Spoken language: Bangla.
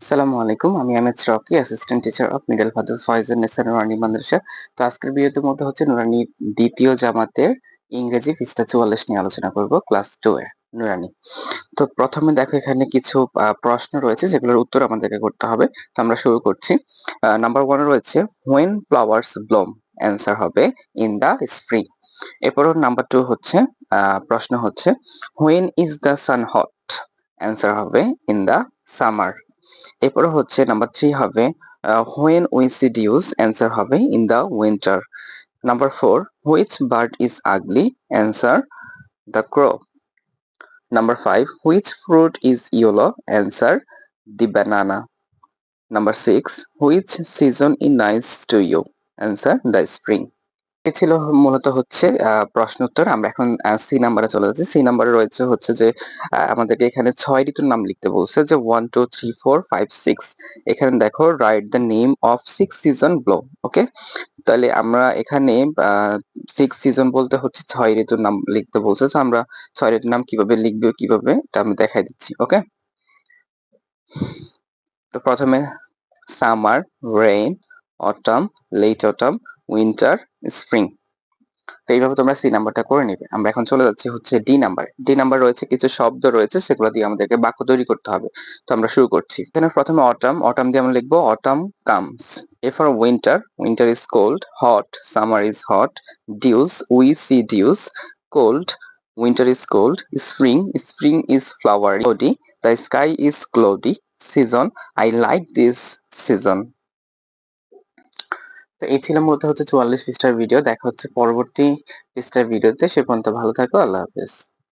আসসালামু আলাইকুম, আমি Ahmed Rocky assistant teacher of middle Fadul Faizul Nesar Nurani মাদ্রাসা তো আজকের ভিডিওতে মধ্যে হচ্ছে নুরানি দ্বিতীয় জামাতের ইংরেজি পৃষ্ঠা চুয়াল্লিশ নিয়ে আলোচনা করব ক্লাস টু এর নুরানি তো প্রথমে দেখো এখানে কিছু প্রশ্ন রয়েছে, যেগুলোর উত্তর আমাদেরকে করতে হবে। তো আমরা শুরু করছি। নাম্বার ওয়ান রয়েছে হোয়েন ফ্লাওয়ার্স ব্লম অ্যান্সার হবে ইন দ্য স্প্রিং এরপরও নাম্বার টু হচ্ছে প্রশ্ন হচ্ছে when is the sun hot answer হবে ইন দ্য সামার এরপরে হচ্ছে নাম্বার থ্রি হবে when we see dews answer হবে in the winter number four which bird is ugly answer the crow number five which fruit is yellow answer the banana number six which season in nice to you answer the spring এ ছিল মূলত হচ্ছে প্রশ্ন উত্তর আমরা এখন সি নাম্বারে চলে যাচ্ছি। সি নাম্বারে রয়েছে হচ্ছে যে আমাদেরকে এখানে ছয় ঋতুর নাম লিখতে বলছে যে one two three four five six এখানে দেখো write the name of six season below okay তাহলে আমরা এখানে সিক্স সিজন বলতে হচ্ছে ছয় ঋতুর নাম লিখতে বলছে। তো আমরা ছয় ঋতুর নাম কীভাবে লিখবে, কীভাবে, এটা আমি দেখাই দিচ্ছি ওকে তো প্রথমে summer rain autumn late autumn winter spring তো এইভাবে তোমরা সি নাম্বারটা করে নেবে। আমরা এখন চলে যাচ্ছি হচ্ছে ডি নাম্বার ডি নাম্বার রয়েছে কিছু শব্দ রয়েছে, সেগুলো দিয়ে আমাদেরকে বাক্য তৈরি করতে হবে। তো আমরা শুরু করছি। এখানে প্রথমে অটাম অটাম দিয়ে আমরা লিখব অটাম কামস এরপর winter winter is cold hot summer is hot dews we see dews cold winter is cold spring spring is flower cloudy the sky is cloudy season I like this season তো এই ছিল মূলত হচ্ছে চুয়াল্লিশ পৃষ্ঠার ভিডিও দেখা হচ্ছে পরবর্তী পৃষ্ঠার ভিডিওতে সে পর্যন্ত ভালো থাকো, আল্লাহ হাফেজ।